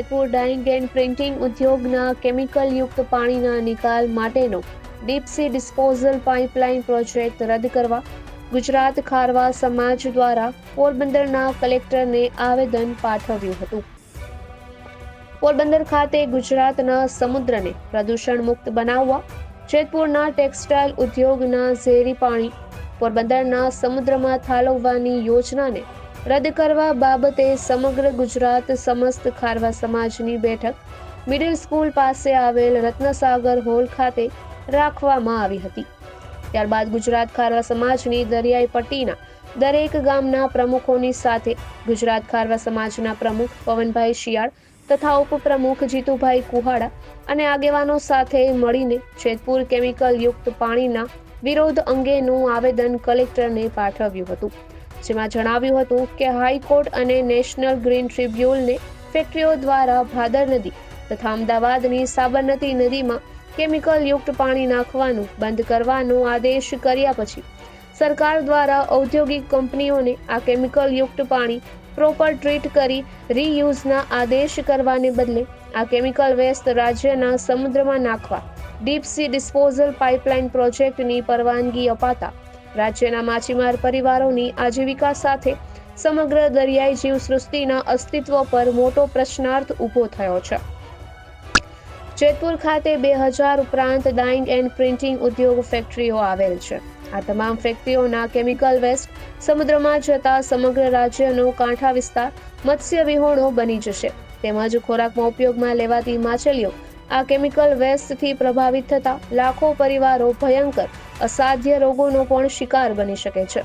Jetpur dying and printing ઉદ્યોગના કેમિકલયુક્ત પાણીના નિકાલ માટેનો ડીપસી ડિસ્પોઝલ પાઇપલાઇન પ્રોજેક્ટ રદ કરવા ગુજરાત ખારવા સમાજ દ્વારા પોરબંદરના કલેક્ટરને આવેદન પાઠવ્યું હતું. પોરબંદર ખાતે ગુજરાતના સમુદ્રને પ્રદૂષણ મુક્ત બનાવવા, જેતપુરના ટેક્સટાઇલ ઉદ્યોગના ઝેરી પાણી, પોરબંદરના સમુદ્રમાં ઠાલવવાની યોજનાને રદ કરવા બાબતે સમગ્ર ગુજરાત સમસ્ત ખારવા સમાજની બેઠક મિડલ સ્કૂલ પાસે આવેલ રત્નસાગર હોલ ખાતે રાખવામાં આવી હતી. ત્યારબાદ ગુજરાત ખારવા સમાજની દરિયાઈ પટ્ટીના દરેક ગામના પ્રમુખોની સાથે ગુજરાત ખારવા સમાજના પ્રમુખ પવનભાઈ શિયાળ તથા ઉપપ્રમુખ જીતુભાઈ કુહાડા અને આગેવાનો સાથે મળીને જેતપુર કેમિકલ યુક્ત પાણીના વિરોધ અંગેનું આવેદન કલેક્ટરને પાઠવ્યું હતું. જેમાં જણાવ્યું હતું કે હાઈકોર્ટ અને નેશનલ ગ્રીન ટ્રિબ્યુનલને ફેક્ટરીઓ દ્વારા ભાદર નદી તથા અમદાવાદની સાબરમતી નદીમાં કેમિકલ યુક્ત પાણી નાખવાનું બંધ કરવાનો આદેશ કર્યા પછી સરકાર દ્વારા ઔદ્યોગિક કંપનીઓને આ કેમિકલ યુક્ત પાણી પ્રોપર ટ્રીટ કરી રીયુઝના આદેશ કરવાને બદલે આ કેમિકલ વેસ્ટ રાજ્યના સમુદ્રમાં નાખવા ડીપ સી ડિસ્પોઝલ પાઇપલાઇન પ્રોજેક્ટની પરવાનગી અપાતા રાજ્યના માછીમાર પરિવારોની આજીવિકા સાથે સમગ્ર દરિયાઈ જીવસૃષ્ટિના અસ્તિત્વ પર મોટો પ્રશ્નાર્થ ઊભો થયો છે. જેતપુર ખાતે બે હજાર ઉપરાંત ડાઇંગ એન્ડ પ્રિન્ટિંગ ઉદ્યોગ ફેક્ટરીઓ આવેલ છે. આ તમામ ફેક્ટરીઓના કેમિકલ વેસ્ટ સમુદ્રમાં જતા સમગ્ર રાજ્યનો કાંઠા વિસ્તાર મત્સ્ય વિહોણો બની જશે. તેમજ ખોરાકમાં ઉપયોગમાં લેવાતી માછલીઓ આ કેમિકલ વેસ્ટથી પ્રભાવિત થતા લાખો પરિવારો ભયંકર, અસાધ્ય રોગોનો પણ શિકાર બની શકે છે.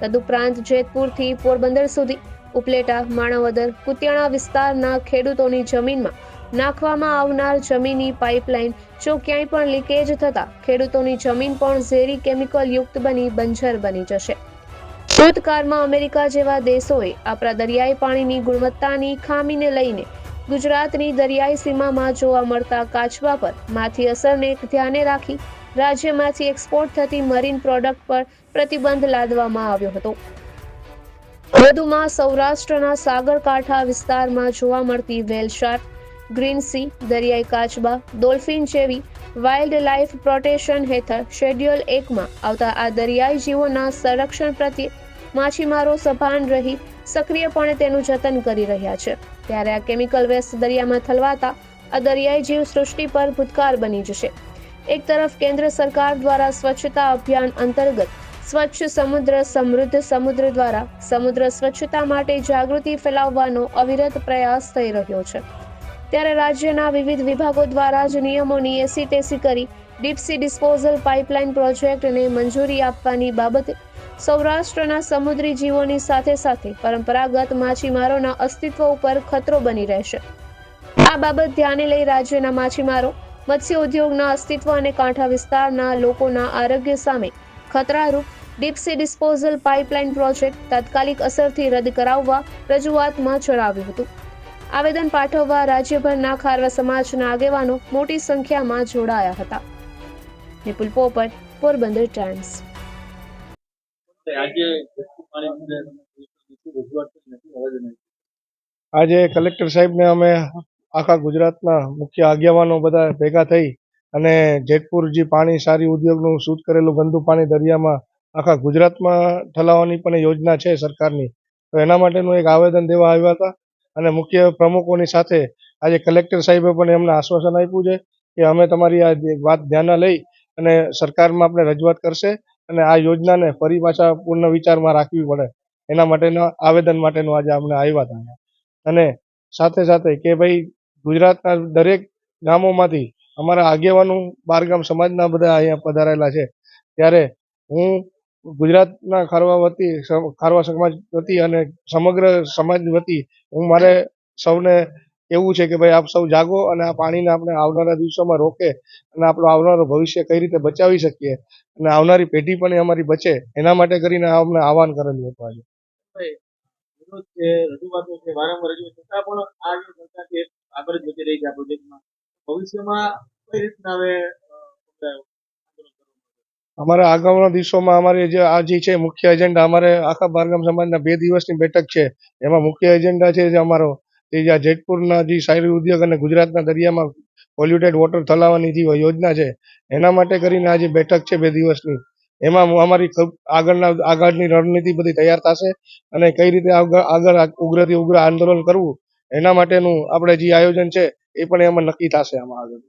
તદુપરાંત જેતપુરથી પોરબંદર સુધી ઉપલેટા, માણાવદર, કુતિયાણા વિસ્તારના ખેડૂતોની જમીનમાં નાખવામાં આવનાર જમીની પાઇપલાઇન જો ક્યાંય પણ લીકેજ થતા ખેડૂતોની જમીન પણ ઝેરી કેમિકલ યુક્ત બની બંજર બની જશે. ભૂતકાળમાં અમેરિકા જેવા દેશોએ આપણા દરિયાઈ પાણીની ગુણવત્તાની ખામીને લઈને ગુજરાતની દરિયાઈ સીમામાં જોવા મળતા કાચબા પર માથી અસરને ધ્યાને રાખી રાજ્યમાંથી એક્સપોર્ટ થતી મરીન પ્રોડક્ટ પર પ્રતિબંધ લાદવામાં આવ્યો હતો. વધુમાં સૌરાષ્ટ્રના સાગરકાંઠા વિસ્તારમાં જોવા મળતી વેલ શાર્ક, ગ્રીન સી, દરિયાઈ કાચબા, ડોલ્ફિન જેવી વાઇલ્ડ લાઇફ પ્રોટેક્શન હેઠળ શેડ્યુલ એકમાં આવતા આ દરિયાઈ જીવોના સંરક્ષણ પ્રત્યે માછીમારો સભાન રહી સક્રિયપણે તેનું જતન કરી રહ્યા છે. ત્યારે આ કેમિકલ વેસ્ટ દરિયામાં થલવાતા આ દરિયાઈ જીવ સૃષ્ટિ પર ભૂતકાળ બની જશે. એક તરફ કેન્દ્ર સરકાર દ્વારા સ્વચ્છતા અભિયાન અંતર્ગત સ્વચ્છ સમુદ્ર, સમૃદ્ધ સમુદ્ર દ્વારા સમુદ્ર સ્વચ્છતા માટે જાગૃતિ ફેલાવવાનો અવિરત પ્રયાસ થઈ રહ્યો છે. ત્યારે રાજ્યના વિવિધ વિભાગો દ્વારા જ નિયમોની એસી તેસી કરી ડીપસી ડિસ્પોઝલ પાઇપલાઇન પ્રોજેક્ટને મંજૂરી આપવાની બાબતે સૌરાષ્ટ્રના સમુદ્રી જીવોની સાથે સાથે પરંપરાગત માછીમારોના અસ્તિત્વ ઉપર ખતરો બની રહેશે. આ બાબત ધ્યાને લઈ રાજ્યના માછીમારો, મત્સ્ય ઉદ્યોગના અસ્તિત્વ અને કાંઠા વિસ્તારના લોકોના આરોગ્ય સામે ખતરારૂપ deep sea disposal pipeline project તાત્કાલિક અસરથી રદ કરાવવા રજૂઆતમાં જણાવ્યું હતું. આવેદન પાઠવવા રાજ્યભરના ખારવા સમાજના આગેવાનો મોટી સંખ્યામાં જોડાયા હતા. નિપુલ પોપટ, પોરબંદર ટાઈમ્સ. આજે કલેક્ટર સાહેબને અમે આખા ગુજરાતના મુખ્ય આગેવાનો બધા ભેગા થઈ અને જેતપુર જે પાણી સારી ઉદ્યોગનું શૂટ કરેલું ગંદુ પાણી દરિયામાં આખા ગુજરાતમાં ઠલાવવાની પણ યોજના છે સરકારની. તો એના માટેનું એક આવેદન દેવા આવ્યા હતા અને મુખ્ય પ્રમુખોની સાથે આજે કલેક્ટર સાહેબે પણ એમને આશ્વાસન આપ્યું છે કે અમે તમારી આ વાત ધ્યાનમાં લઈ અને સરકારમાં આપણે રજૂઆત કરશે અને આ યોજનાને ફરી પાછા પૂર્ણ વિચારમાં રાખવી પડે. એના માટેના આવેદન માટેનું આજે અમને આવ્યા હતા અને સાથે સાથે કે ભાઈ ગુજરાતના દરેક ગામોમાંથી અમારા આગેવાનો બારગામ સમાજના બધા અહીંયા પધારેલા છે. ત્યારે હું ગુજરાતના ખારવા વતી, ખારવા સમાજ વતી અને સમગ્ર સમાજ વતી હું મારે સૌને એવું છે કે ભાઈ આપ સૌ જાગો અને આ પાણીને આપણે આવનારા દિવસોમાં રોકે અને આપણું આવનારું ભવિષ્ય કઈ રીતે બચાવી શકીએ અને આવનારી પેઢી પણ અમારી બચે એના માટે કરીને અમને આહવાન કરેલું હતું આજે. રજૂઆતો છે વારંવાર રજૂઆત છતાં પણ આ જે સંસ્થા છે આગળ જ રહી છે આ પ્રોજેક્ટમાં. ભવિષ્યમાં કઈ રીતના હવે અ, આંદોલન કરવાનું અમારા આગામીના દિવસોમાં અમારે જે આ જે છે મુખ્ય એજન્ડા અમારે આખા બારગામ સમાજના બે દિવસની બેઠક છે. એમાં મુખ્ય એજન્ડા છે જે અમારો તે જ્યાં જેતપુરના જે શાયરી ઉદ્યોગ અને ગુજરાતના દરિયામાં પોલ્યુટેડ વોટર થલાવવાની જે યોજના છે, એના માટે કરીને આ જે બેઠક છે બે દિવસની, એમાં અમારી આગળના આગળની રણનીતિ બધી તૈયાર થશે અને કઈ રીતે આગળ ઉગ્રથી ઉગ્ર આંદોલન કરવું, એના માટેનું આપણે જે આયોજન છે, એ પણ એમાં નક્કી થશે આમાં આગળ.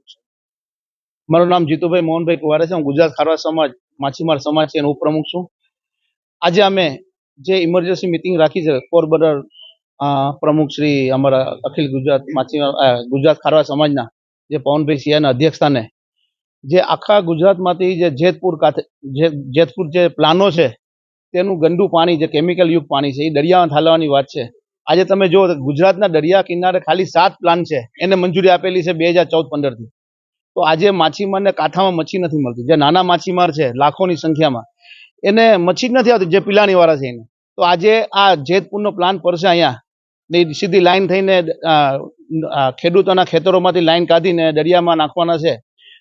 મારું નામ જીતુભાઈ મોહનભાઈ કુવારે છે, હું ગુજરાત ખારવા સમાજ, માછીમાર સમાજ છે, એનો ઉપપ્રમુખ છું. આજે અમે જે ઇમરજન્સી મિટિંગ રાખી છે પોરબંદર પ્રમુખ શ્રી અમારા અખિલ ગુજરાત માછીમાર ગુજરાત ખારવા સમાજના જે પવનભાઈ સિંહાના અધ્યક્ષસ્થાને, જે આખા ગુજરાતમાંથી જે જેતપુર કાંઠે જે- જેતપુર જે પ્લાનો છે, તેનું ગંદુ પાણી, જે કેમિકલ યુક્ત પાણી છે, એ દરિયામાં ઠાલવાની વાત છે. આજે તમે જુઓ ગુજરાતના દરિયા કિનારે ખાલી સાત પ્લાન છે. એને મંજૂરી આપેલી છે બે હજાર ચૌદ પંદરથી તો આજે માછીમારને કાંઠામાં મચ્છી નથી મળતી. જે નાના માછીમાર છે, લાખોની સંખ્યામાં, એને મચ્છી જ નથી આવતી, જે પિલાણી વાળા છે એને. તો આજે આ જેતપુરનો પ્લાન પડશે અહીંયા ને સીધી લાઈન થઈને ખેડૂતોના ખેતરોમાંથી લાઈન કાઢીને દરિયામાં નાખવાના છે.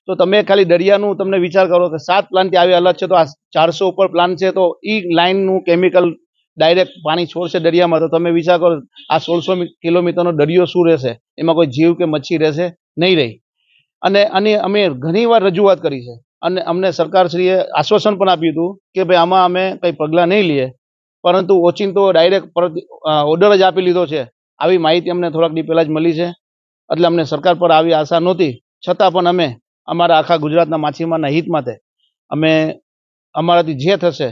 તો તમે ખાલી દરિયાનું તમને વિચાર કરો કે સાત પ્લાન ત્યાં આવી અલગ છે, તો આ ચારસો ઉપર પ્લાન છે, તો એ લાઈનનું કેમિકલ ડાયરેક્ટ પાણી છોડશે દરિયામાં. તો તમે વિચાર કરો, આ સોળસો કિલોમીટરનો દરિયો શું રહેશે? એમાં કોઈ જીવ કે મચ્છી રહેશે? નહીં રહી. અને આની અમે ઘણીવાર રજૂઆત કરી છે. અને અમને સરકારશ્રીએ આશ્વાસન પણ આપ્યું હતું કે ભાઈ, આમાં અમે કંઈ પગલાં નહીં લઈએ. પરંતુ ઓચિંતો ડાયરેક્ટ ઓર્ડર જ આપી લીધો છે. આવી માહિતી અમને થોડાક દી પહેલાં જ મળી છે. એટલે અમને સરકાર પર આવી આશા નહોતી. છતાં પણ અમે અમારા આખા ગુજરાતના માછીમારના હિત માટે અમે અમારાથી જે થશે,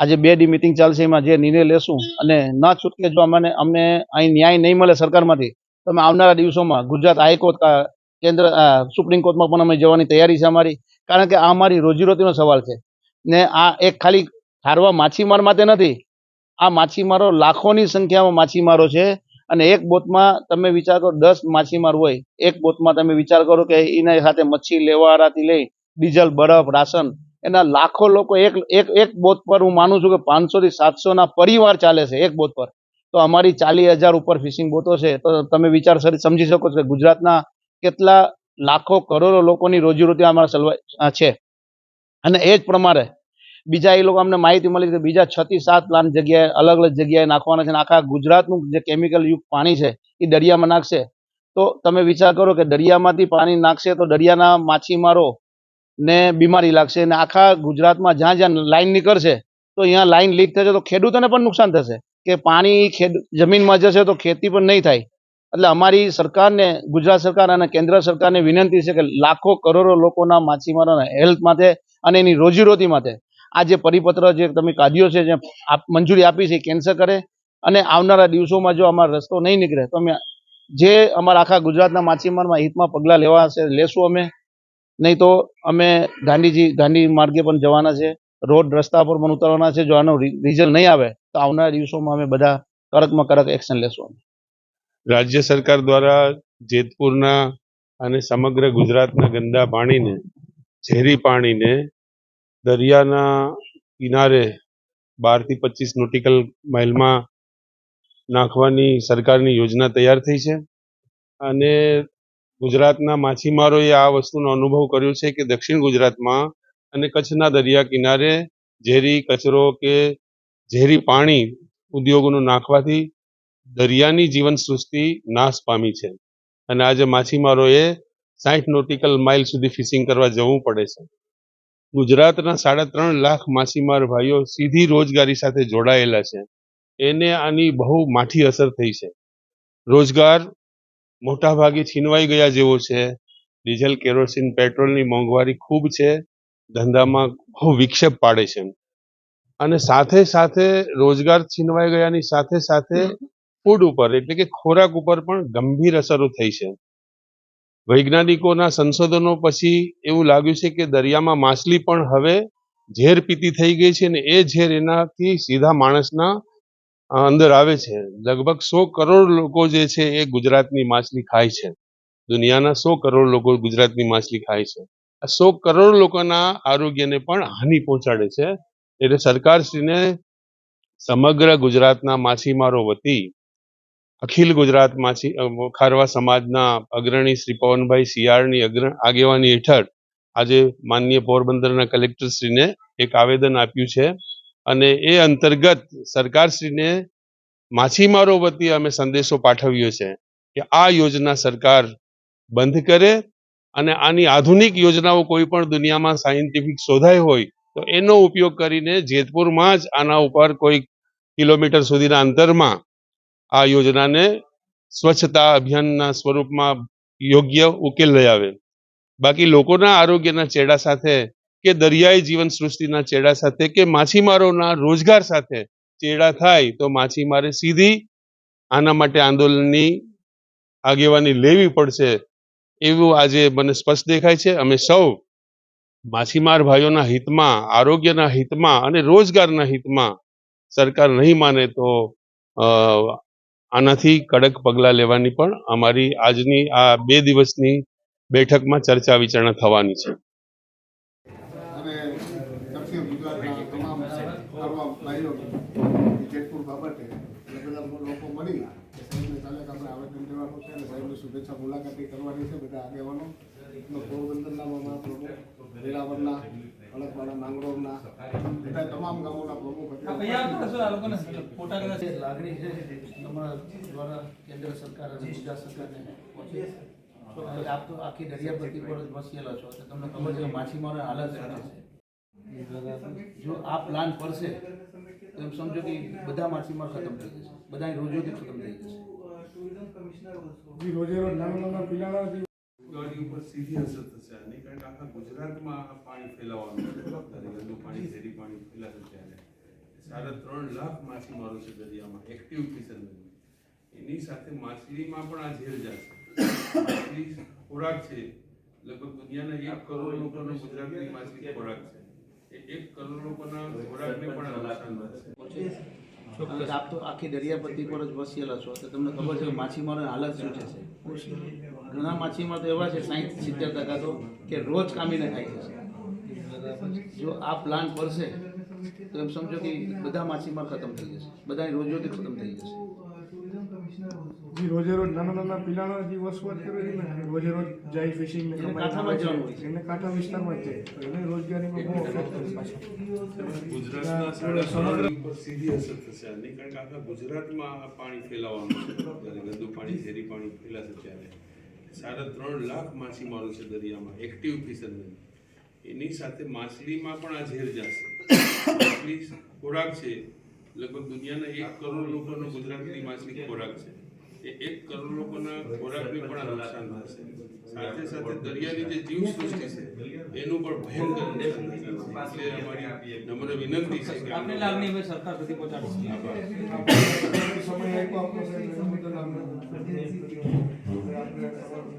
આજે બે ડી મિટિંગ ચાલશે એમાં જે નિર્ણય લેશું અને ન છૂટકે જો અમને અમને અહીં ન્યાય નહીં મળે સરકારમાંથી, તો અમે આવનારા દિવસોમાં ગુજરાત હાઈકોર્ટ કેન્દ્ર સુપ્રીમ કોર્ટમાં પણ અમે જવાની તૈયારી છે અમારી. કારણ કે આ અમારી રોજીરોટીનો સવાલ છે. ને આ એક ખાલી ઠારવા માછીમાર માટે નથી આ માછીમારો લાખોની સંખ્યામાં માછીમારો છે અને એક બોટમાં તમે વિચાર કરો દસ માછીમાર હોય, એક બોટમાં તમે વિચાર કરો કે એના સાથે મચ્છી લેવાવાળાથી લઈ ડીઝલ, બરફ, રાશન, એના લાખો લોકો એક એક એક બોટ પર હું માનું છું કે પાંચસોથી સાતસોના પરિવાર ચાલે છે એક બોટ પર. તો અમારી ચાલીસ હજાર ઉપર ફિશિંગ બોટો છે. તો તમે વિચાર સમજી શકો છો કે ગુજરાતના કેટલા લાખો કરોડો લોકોની રોજીરોટી અમારા સલવાઈ છે. અને એ જ પ્રમાણે બીજા એ લોકો અમને માહિતી મળી કે બીજા છ થી સાત પ્લાન જગ્યાએ અલગ અલગ જગ્યાએ નાખવાના છે આખા ગુજરાતનું જે કેમિકલ યુક્ત પાણી છે એ દરિયામાં નાખશે. તો તમે વિચાર કરો કે દરિયામાંથી પાણી નાખશે તો દરિયાના માછીમારો ને બીમારી લાગશે અને આખા ગુજરાતમાં જ્યાં જ્યાં લાઈન નીકળશે તો અહીંયા લાઈન લીક થશે તો ખેડૂતોને પણ નુકસાન થશે. કે પાણી ખેડ જમીનમાં જશે તો ખેતી પણ નહીં થાય. એટલે અમારી સરકારને, ગુજરાત સરકાર અને કેન્દ્ર સરકારને વિનંતી છે કે લાખો કરોડો લોકોના માછીમારોના હેલ્થ માટે અને એની રોજીરોટી માટે આ જે પરિપત્ર જે તમે કાઢ્યો છે, જે મંજૂરી આપી છે કેન્સલ કરે અને આવનારા દિવસોમાં જો અમારો રસ્તો નહીં નીકળે, તો અમે જે અમારા આખા ગુજરાતના માછીમારમાં હિતમાં પગલાં લેવા હશે, લેશું અમે. નહીં તો અમે ગાંધીજી, ગાંધી માર્ગે પણ જવાના છે, રોડ રસ્તા પર પણ ઉતરવાના છે. જો આનો રિઝલ્ટ નહીં આવે, તો આવનારા દિવસોમાં અમે બધા કડકમાં કડક એક્શન લેશું રાજ્ય સરકાર દ્વારા જેતપુરના અને સમગ્ર ગુજરાતના ગંદા પાણીને, ઝેરી પાણીને દરિયાના કિનારે બારથી પચીસ નોટિકલ માઇલમાં નાખવાની સરકારની યોજના તૈયાર થઈ છે. અને ગુજરાતના માછીમારોએ આ વસ્તુનો અનુભવ કર્યો છે કે દક્ષિણ ગુજરાતમાં અને કચ્છના દરિયા કિનારે ઝેરી કચરો કે ઝેરી પાણી ઉદ્યોગોનું નાખવાથી દરિયાની જીવન સૃષ્ટિ નાશ પામી છે. અને આજે માછીમારોએ સાઠ નોટિકલ માઇલ સુધી ફિશિંગ કરવા જવું પડે છે. ગુજરાતના સાડા ત્રણ લાખ માછીમાર ભાઈઓ સીધી રોજગારી સાથે જોડાયેલા છે. એને આની બહુ માઠી અસર થઈ છે. રોજગાર મોટા ભાગે છીનવાઈ ગયા જેવો છે. ડીઝલ કેરોસીન પેટ્રોલની મોંઘવારી ખૂબ છે. ધંધામાં બહુ વિક્ષેપ પાડે છે. અને સાથે સાથે રોજગાર છીનવાઈ ગયાની સાથે સાથે ફૂડ ઉપર એટલે કે ખોરાક ઉપર પણ ગંભીર અસરો થઈ છે. વૈજ્ઞાનિકોના સંશોધનો પછી એવું લાગ્યું છે કે દરિયામાં માછલી પણ હવે ઝેર પીતી થઈ ગઈ છે અને એ ઝેર એનાથી સીધા માણસના અંદર આવે છે. લગભગ સો કરોડ લોકો જે છે એ ગુજરાતની માછલી ખાય છે. દુનિયાના સો કરોડ લોકો ગુજરાતની માછલી ખાય છે. આ સો કરોડ લોકોના આરોગ્યને પણ હાનિ પહોંચાડે છે. એટલે સરકારશ્રીને સમગ્ર ગુજરાતના માછીમારો વતી અખિલ ગુજરાત માછી અ, ખારવા સમાજના અગ્રણી શ્રી પવનભાઈ શિયાળની અગ્ર આગેવાની હેઠળ આજે માનનીય પોરબંદરના કલેક્ટરશ્રીને એક આવેદન આપ્યું છે. અને એ અંતર્ગત સરકારશ્રીને માછીમારો વતી અમે સંદેશો પાઠવ્યો છે કે આ યોજના સરકાર બંધ કરે અને આની આધુનિક યોજનાઓ કોઈ પણ દુનિયામાં સાયન્ટિફિક શોધાઈ હોય તો એનો ઉપયોગ કરીને જેતપુરમાં જ આના ઉપર કોઈ કિલોમીટર સુધીના અંતરમાં આ યોજનાને સ્વચ્છતા અભિયાનના સ્વરૂપમાં યોગ્ય ઉકેલ લઈ આવે. બાકી લોકોના આરોગ્યના ચેડા સાથે કે દરિયાઈ જીવન સૃષ્ટિના ચેડા સાથે કે માછીમારોના રોજગાર સાથે ચેડા થાય તો માછીમારે સીધી આના માટે આંદોલનની આગેવાની લેવી પડશે એવું આજે મને સ્પષ્ટ દેખાય છે. અમે સૌ માછીમાર ભાઈઓના હિતમાં, આરોગ્યના હિતમાં અને રોજગારના હિતમાં સરકાર નહીં માને તો આનાથી કડક પગલાં લેવાની પણ અમારી આજની આ બે દિવસની બેઠકમાં ચર્ચા વિચારણા થવાની છે. શુભેચ્છા મુલાકાત કરવાની છે. બધા આગેવાનો પોરબંદરના મામા વેરાવળના અલગવાડા માંગરોળના બધા તમામ ગામોના પ્રમુખ લાગણી છે તમારા દ્વારા કેન્દ્ર સરકાર અને ગુજરાત સરકારને પહોંચી આપ તો આખી દરિયાપટ્ટી પર જ વસેલા છો તો તમને ખબર છે માછીમારો હાલત છે જો આ પ્લાન પડશે તો એમ સમજો કે બધા માછીમાર ખતમ થઈ જશે બધા રોજોથી ખતમ થઈ જશે રોજે રોજ નાના નાના પિલાણા ગાડી ઉપર સીધી અસર થશે. આની કારણ કે આખા ગુજરાતમાં આ પાણી ફેલાવાનું દરિયાનું પાણી ઝેરી પાણી ફેલાશે ત્યારે. સાડા ત્રણ લાખ માછીમારો છે દરિયામાં એક્ટિવ ફિશરમેન એની સાથે માછલીમાં પણ આ ઝેર જશે. માછલી ખોરાક છે. લગભગ દુનિયાના એક કરોડ લોકોનો ગુજરાતની માછલી ખોરાક છે. એ એક કરોડ લોકોના ખોરાકને પણ નુકસાન થશે. અને આપ તો આખી દરિયાપટ્ટી પર જ વસેલા છો તો તમને ખબર છે કે માછીમારોની હાલત શું છે? ઘણા માછીમાર તો એવા છે સાહીઠ સિત્તેર ટકા તો કે રોજ કામીને ખાઈ જશે જો આ પ્લાન પડશે તો એમ સમજો કે બધા માછીમાર ખતમ થઈ જશે બધાની રોજીરોટી ખતમ થઈ જશે. રોજે રોજ નાના નાના પિલાણા જે વસવાટ કરે છે ને રોજે રોજ જાય ફિશિંગ એને કમાઈને કાંઠામાં જવાનું હોય છે. એને કાંઠા વિસ્તારમાં જ જાય. તો એને રોજગારીમાં બહુ ગુજરાતના સાડા સમગ્ર ઉપર સીધી અસર થશે આની કારણ કે આખા ગુજરાતમાં પાણી ફેલાવાનું ગંદુ પાણી ઝેરી પાણી ફેલાશે ત્યારે. સાડા ત્રણ લાખ માછીમારો છે દરિયામાં એક્ટિવ ફિશરમેન એની સાથે માછલીમાં પણ આ ઝેર જશે. માછલી ખોરાક છે લગભગ દુનિયાના એક કરોડ લોકોનો ગુજરાતની માછલી ખોરાક છે. એ એક કરોડ લોકોના ખોરાકને પણ આ નુકસાન થશે. સાથે સાથે દરિયાની જે જીવ સૃષ્ટિ છે એનું પણ ભયંકર નુકસાન થશે. એટલે અમારી નમ્ર વિનંતી છે કે આપની લાગણી હવે સરકાર સુધી પહોંચાડશે સમય આપ્યો આપણો સાહેબ. Thank you.